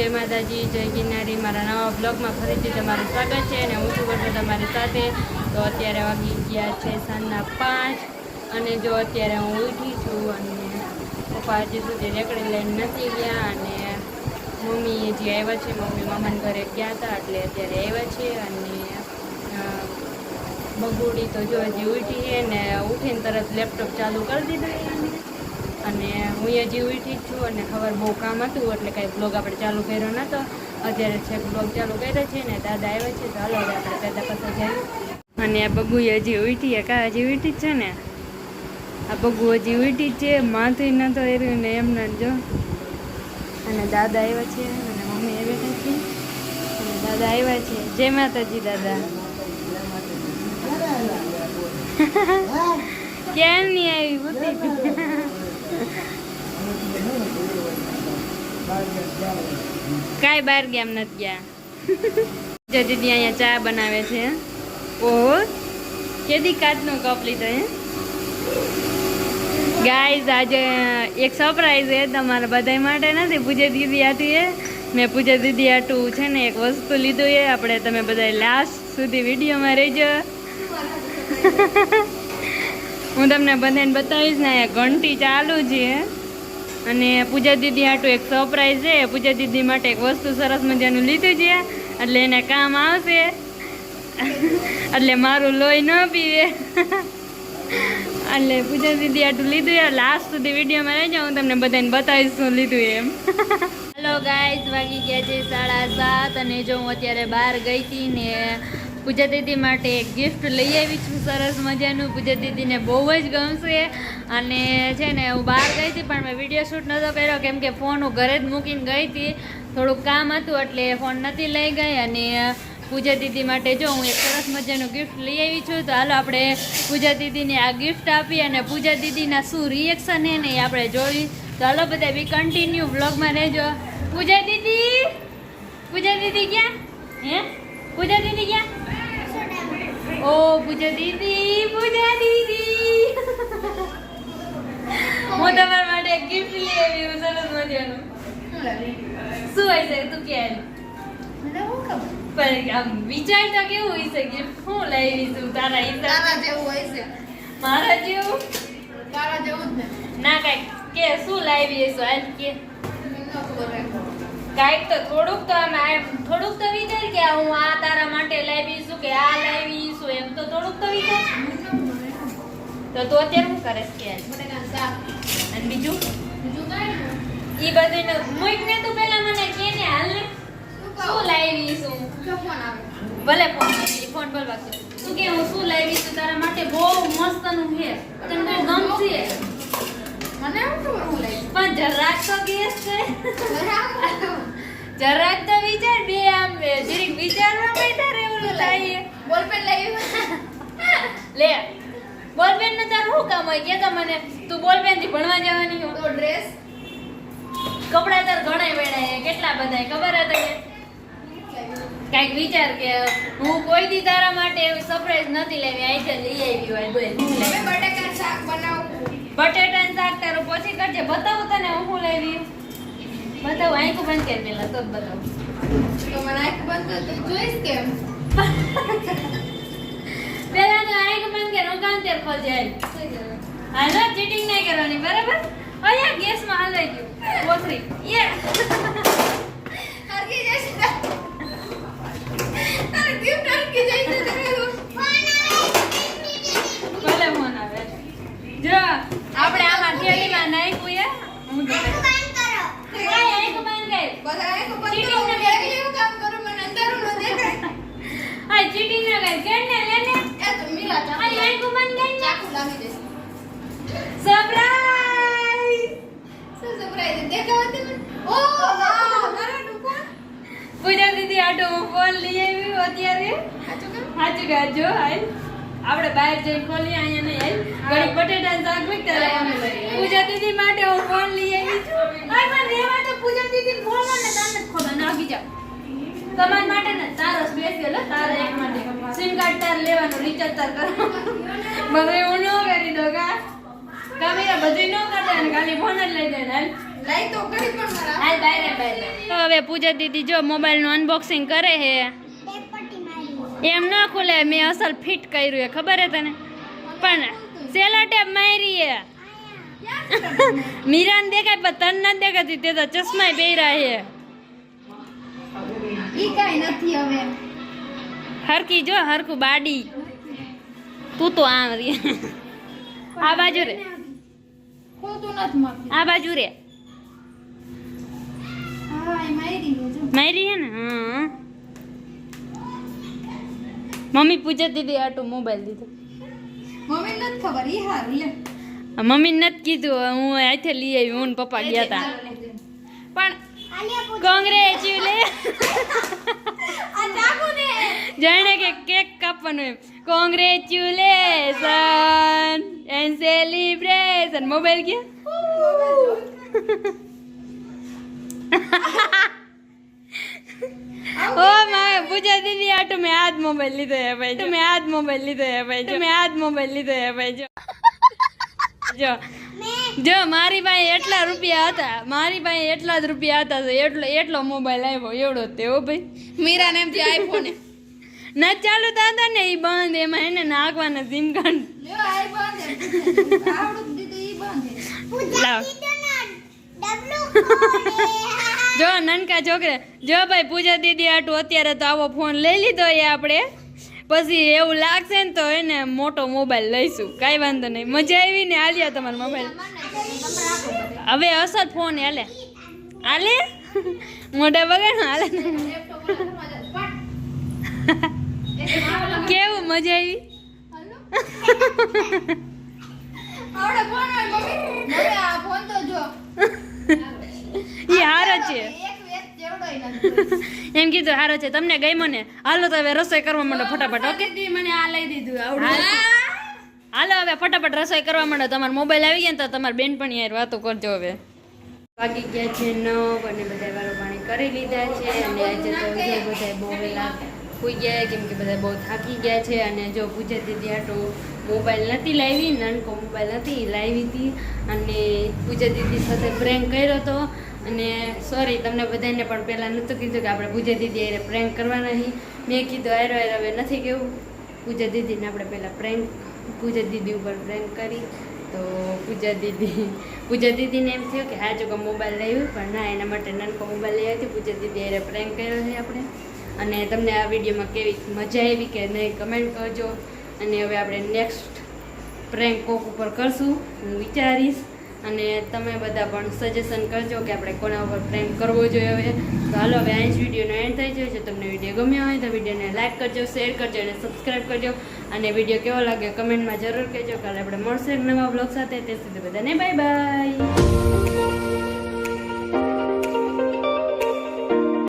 જય માતાજી, જય ગિરનારી. મારા નવા બ્લોગમાં ફરીથી તમારું સ્વાગત છે અને હું છું કરતો તમારી સાથે. તો અત્યારે વાગી ગયા છે સાંજના પાંચ અને જો અત્યારે હું ઉઠી છું અને પપ્પા હજી સુધી રેકડી લઈને નથી ગયા અને મમ્મી હજી આવ્યા છે. મમ્મી મામાના ઘરે ગયા હતા એટલે અત્યારે આવ્યા છે અને બગુડી તો જો હજી ઉઠી છે ને ઉઠીને તરત લેપટોપ ચાલુ કરી દીધું હું હજી ઉઠી જ છું અને ખબર બહુ કામ હતું, એટલે કાંઈ બ્લોગ આપણે ચાલુ કર્યો નહોતો અત્યારે છે બ્લોગ ચાલુ કર્યો છે ને, દાદા આવ્યા છે હાલો હવે આપણે દાદા પાસે જઈએ. અને આ બગુ હજી ઉઠી કા હજી ઉઠી જ છે ને? આ બગુ હજી ઉઠી જ છે, માથું નહોતો એર્યું ને એમને જ. અને દાદા આવ્યા છે, અને મમ્મી એ બેઠા છે. અને દાદા આવ્યા છે. જય માતાજી દાદા. કેમ નહીં આવી કાંઈ બહાર ગયા નથી ગયા. જો દીદી અહીંયા ચા બનાવે છે ઓહો. કેદી કાચનો કપ લીધો, હે? ગાઈઝ આજે એક સરપ્રાઈઝ છે તમારા બધા માટે. નથી પૂજા દીદી આટી એ મેં પૂજા દીદી આટું છે ને એક વસ્તુ લીધું એ આપણે તમે બધા લાસ્ટ સુધી વિડીયોમાં રહેજો. હું તમને બધાને બતાવીશ ને ઘંટી ચાલુ છે અને પૂજા દીદી હાટું એક સરપ્રાઈઝ છે. પૂજા દીદી માટે એક વસ્તુ સરસ મજાનું લીધું છે. એટલે એને કામ આવશે. એટલે મારું લોહી ન પીવે. એટલે પૂજા દીદી આટલું લીધું છે. લાસ્ટ સુધી વિડીયોમાં રહેજો. હું તમને બધાને બતાવીશ શું લીધું એમ. હેલો ગાઈઝ વાગી ગયા છે સાડા સાત અને જો હું અત્યારે બહાર ગઈ હતી ને પૂજા દીદી માટે એક ગિફ્ટ લઈ આવી છું. સરસ મજાનું. પૂજા દીદીને બહુ જ ગમશે. અને છે ને, હું બહાર ગઈ હતી, પણ મેં વીડિયો શૂટ નહોતો કર્યો. કેમ કે ફોન હું ઘરે જ મૂકીને ગઈ હતી. થોડુંક કામ હતું, એટલે ફોન નથી લઈ ગઈ. અને પૂજા દીદી માટે જો હું એક સરસ મજાનું ગિફ્ટ લઈ આવી છું, તો હાલો આપણે પૂજા દીદીને આ ગિફ્ટ આપી અને પૂજા દીદીના શું રિએક્શન હે ને એ આપણે જોઈ. તો હાલો બધા બી કન્ટિન્યુ બ્લોગમાં રહેજો. પૂજા દીદી! પૂજા દીદી ક્યાં? હે? પૂજા દીદી ક્યાં? ઓ પૂજા દીદી પૂજા દીદી. હું તમારા માટે ગિફ્ટ લઈ આવી હું સરસ મજાનું. શું છે તું કે પણ આમ વિચાર તો કેવું હોય છે ગિફ્ટ હું લાવી છું તારા તારા જેવું હોય છે. મારા જેવું? તારા જેવું જ ને. ના કાંઈક કે શું લાવી છું આજ કે. કાંઈક તો થોડુંક તો આમ થોડુંક તો વિચાર કે હું આ તારા માટે લાવી છું કે આ એમ થોડુંક તો વિચાર તો તું અત્યારે શું કરે છે? અને બીજું? બીજું કાંઈ નહીં. ઈ બધું મૂક ને તું પેલા મને કે ને હાલ ને. શું લાવી છું જો ફોન આવે. ભલે ફોન ફોન પર વાગતો તું કે હું શું લાવી છું તારા માટે? બહુ મસ્તનું છે. તને ગમશે મને પણ જરાક તો ગેસ કરે જરાક તો વિચાર બે આમ જરીક વિચારવા બેઠા રહેવું બોલ બોલપેન લઈ લે બોલપેનનું તારું શું કામ હોય? કે તો મને તું બોલપેનથી ભણવા જવાની હું? તો ડ્રેસ કપડા તાર ઘણા વેડાય કેટલા બધા ખબર હતા કંઈક વિચાર કે હું કોઈ દી તારા માટે એવી સરપ્રાઈઝ નથી લેવી આઈ છે લઈ આવી હોય બોલ. બટેટા બટેકાનું શાક બનાવું. બટેટાનું શાક તારું પછી કરજે. બતાવું તને હું શું લેવી? બતાવું આંખું બંધ કરી પેલા તો બતાવું. તો મને આંખ બંધ કર તો જોઈશ કેમ? કર હું કામ હાલો ચીટિંગ નહીં કરવાની, બરાબર? અહીંયા ગેસમાં હલાઈ ગયું. કોથરી યે હરકી જશે તારે gift હરકી જશે તો કરું. ભલે ફોન આવે જો આપણે આમાં થેલીમાં નાખ્યું એ હું તો ઓય, આંખ બંધ કર બધા આંખ બંધ Cheating કરો. ના હું એકલી એવું કામ કરું, મને અંધારું ન દેખાય. હા ચીટિંગ ના કર કેમ ને લે ને એ તો મીરા ચાકુ આ આંખ બંધ કર ને ચાકુ લાવી દેશે. સરપ્રાઈઝ શું surprise? પૂજા દીદી આ ફોન લઈ આવી અત્યારે કેમ? સાચું ગાજો હાલ આપણે બહાર જઈને ખોલી અહીંયા નહીં હાલ ઘડી બટેટા શાક મૂકતા રહેવાનું. પૂજા દીદી માટે હું ફોન લઈ આવી છું હાય પણ રેવા તો પૂજા દીદી ખોલો ને તમને જ ના નાખી જાઓ તમાર માટે ને તારો સ્પેશિયલ તારા એક માટે સિમ કાર્ડ તાર લેવાનું રિચાર્જ તાર કરવાનું બધું હું ન કરી દો કા કામેરા બધી ન કરતા ને ખાલી ફોન જ લઈ દે ને તો હવે પૂજા દીદી જો મોબાઈલનું અનબોક્સિંગ કરે હે એમ ન ખુલે મેં અસલ ફિટ કર્યું છે. ખબર હે તને? પણ સેલા ટેપ મારી હે મીરાન દેખાય પણ તન નથી દેખાતી. તે તો ચશ્મા પહેર્યા હે ઈ કાંઈ નથી હવે. હરકી જો હરકું બાડી. તું તો આમ રે. આ બાજુ રે. આ બાજુ રે. મારી હે ને? હા. મમ્મી પૂજા દીદી આટો મોબાઈલ દીધો. મમ્મી નથી ખબર ઈ હારું લે. મમ્મી નથી કીધું હું આથે લઈ આવી હું ને પપ્પા ગયા હતા પણ કોંગ્રેચ્યુલે આ જાણે કે કેક કાપવાનું એમ. કોંગ્રેચ્યુલેશન એન્ડ સેલિબ્રેશન મોબાઈલ ગયા? ઓ પૂજા દીદી આટો મેં આજ મોબાઈલ લીધો હે ભાઈ. જો મેં આજ મોબાઈલ લીધો હે ભાઈ. જો મેં આજ મોબાઈલ લીધો હે ભાઈ. જો. જો. જો મારી પાસે એટલા રૂપિયા હતા. મારી પાસે એટલા જ રૂપિયા હતા તો એટલો એટલો મોબાઈલ આવ્યો એવડો જ તે હો ભાઈ. મીરા ને એમ જે આઈફોન ના ચાલુ હતા ને એ બંધ. એમાં એને નાખવાના સિમ કાર્ડ લાવ. જો, નનકા છોકરા, જો ભાઈ પૂજા દીદી આટું અત્યારે તો આવો ફોન લઈ લીધો એ આપણે. પછી એવું લાગશે ને તો એને મોટો મોબાઈલ લઈશું. કાંઈ વાંધો નહીં. મજા આવી ને આલ્યા તમારો મોબાઈલ હવે અસર ફોન હાલે. હાલે? મોઢા બગાડ હાલે કેવું મજા આવી? ફોન તો જો. એ હારો છે. એમ કીધું હારો છે. તમને ગમ્યો ને? હાલો તો હવે રસોઈ કરવા માંડો ફટાફટ ઓકે? મને આ લઈ દીધું. હાલ. હાલો હવે ફટાફટ રસોઈ કરવા માંડો. તમારો મોબાઈલ આવી ગયા ને તો બેન બેનપણી યાર વાતો કરજો હવે. વાગી ગયા છે નવ અને બધા વારો પાણી કરી લીધા છે અને આજે તો જો બધા બહુ વહેલા સુઈ ગયા કેમ કે બધા બહુ થાકી ગયા છે અને જો પૂજા દીદી આટો મોબાઈલ નથી લાવી, નાનકો મોબાઈલ નથી લાવી હતી. અને પૂજા દીદી સાથે પ્રેન્ક કર્યો હતો અને સોરી તમને બધાને પણ પહેલાં નહોતું કીધું કે આપણે પૂજા દીદી અરે પ્રેન્ક કરવાના નહીં મેં કીધું આયરો આયરો હવે નથી કેવું. પૂજા દીદીને આપણે પહેલાં પ્રેન્ક પૂજા દીદી ઉપર પ્રેન્ક કરી. તો પૂજા દીદી, પૂજા દીદીને એમ થયું કે હા જો મોબાઈલ લાવ્યું, પણ ના, એના માટે નાનકો મોબાઈલ લઈ હતી. પૂજા દીદી અરે પ્રેન્ક કર્યો છે આપણે. અને તમને આ વિડીયોમાં કેવી મજા આવી કે નહીં કમેન્ટ કરજો. અને હવે આપણે નેક્સ્ટ પ્રેન્ક કોક ઉપર કરશું. હું વિચારીશ અને તમે બધા પણ સજેશન કરજો કે આપણે કોના ઉપર પ્રેન્ક કરવો જોઈએ હવે. તો હાલો, હવે આ જ વિડીયોનો એન્ડ થઈ જાય જો તમને વીડિયો ગમ્યો હોય તો વિડીયોને લાઈક કરજો શેર કરજો અને સબસ્ક્રાઈબ કરજો. અને વીડિયો કેવો લાગ્યો કમેન્ટમાં જરૂર કહેજો. કાલે આપણે મળશે નવા બ્લોગ સાથે. તે સુધી બધાને બાય બાય